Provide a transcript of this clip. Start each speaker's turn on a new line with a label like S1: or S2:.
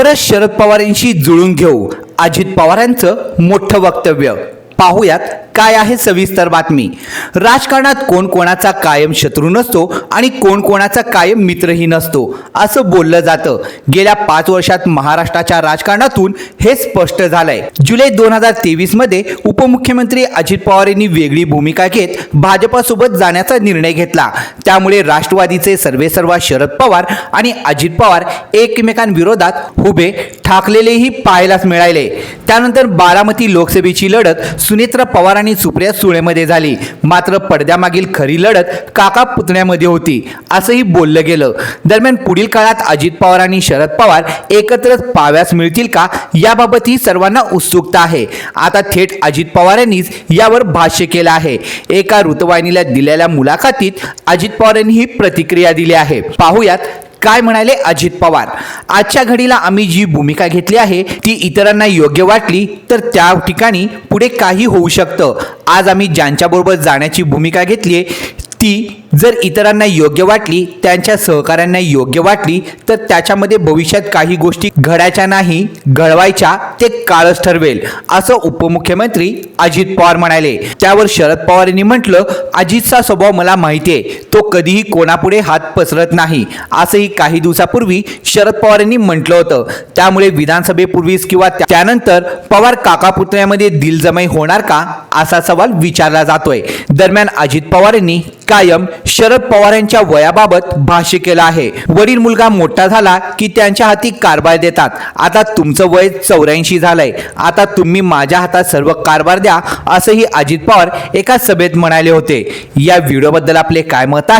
S1: तरच शरद पवारांशी जुळून घेऊ. अजित पवारांचं मोठं वक्तव्य. पाहुयात काय आहे सविस्तर बातमी? राजकारणात कोण कोणाचा कायम शत्रू नसतो आणि कोण कोणाचा कायम मित्रही नसतो असं बोललं जातं. गेल्या पाच वर्षात महाराष्ट्राच्या राजकारणातून हे स्पष्ट झालंय. जुलै दोन हजार तेवीसमध्ये उपमुख्यमंत्री अजित पवार यांनी वेगळी भूमिका घेत भाजपासोबत जाण्याचा निर्णय घेतला. त्यामुळे राष्ट्रवादीचे सर्वेसर्वा शरद पवार आणि अजित पवार एकमेकांविरोधात उभे ठाकलेलेही पाहायलाच मिळाले त्यानंतर बारामती लोकसभेची लढत सुनेत्रा पवार आणि सुप्रिया सुळेमध्ये झाली. मात्र पडद्यामागील खरी लढत काका पुतण्यामध्ये होती असंही बोललं गेलं. दरम्यान पुढील काळात अजित पवार आणि शरद पवार एकत्रच पाव्यास मिळतील का? याबाबतही सर्वांना उत्सुकता आहे. आता थेट अजित पवार यांनीच यावर भाष्य केलं आहे. एका वृत्तवाहिनीला दिलेल्या मुलाखतीत अजित पवार यांनी ही प्रतिक्रिया दिली आहे. पाहुयात काय म्हणाले अजित पवार? आजच्या घडीला आम्ही जी भूमिका घेतली आहे ती इतरांना योग्य वाटली तर त्या ठिकाणी पुढे काही होऊ शकतं. आज आम्ही ज्यांच्याबरोबर जाण्याची भूमिका घेतली ती जर इतरांना योग्य वाटली त्यांच्या सहकाऱ्यांना योग्य वाटली तर त्याच्यामध्ये भविष्यात काही गोष्टी घडायच्या नाही घडवायच्या ते काळच ठरवेल असं उपमुख्यमंत्री अजित पवार म्हणाले. त्यावर शरद पवार यांनी म्हटलं अजितचा स्वभाव मला माहिती आहे. तो कधीही कोणापुढे हात पसरत नाही. असंही काही दिवसापूर्वी शरद पवार यांनी म्हटलं होतं. त्यामुळे विधानसभेपूर्वीच किंवा त्यानंतर पवार काकापुतळ्यामध्ये दिलजमाई होणार का? असा सवाल विचारला जातोय. दरम्यान अजित पवार यांनी कायम शरद पवार यांच्या वयाबाबत भाष्य केलं आहे. वडील मुलगा मोठा झाला की त्यांच्या हाती कारभार देतात. आता तुमचं वय चौऱ्याऐंशी झालंय. आता तुम्ही माझ्या हातात सर्व कारभार द्या असंही अजित पवार एका सभेत म्हणाले होते. या व्हिडिओबद्दल आपले काय मत आहे?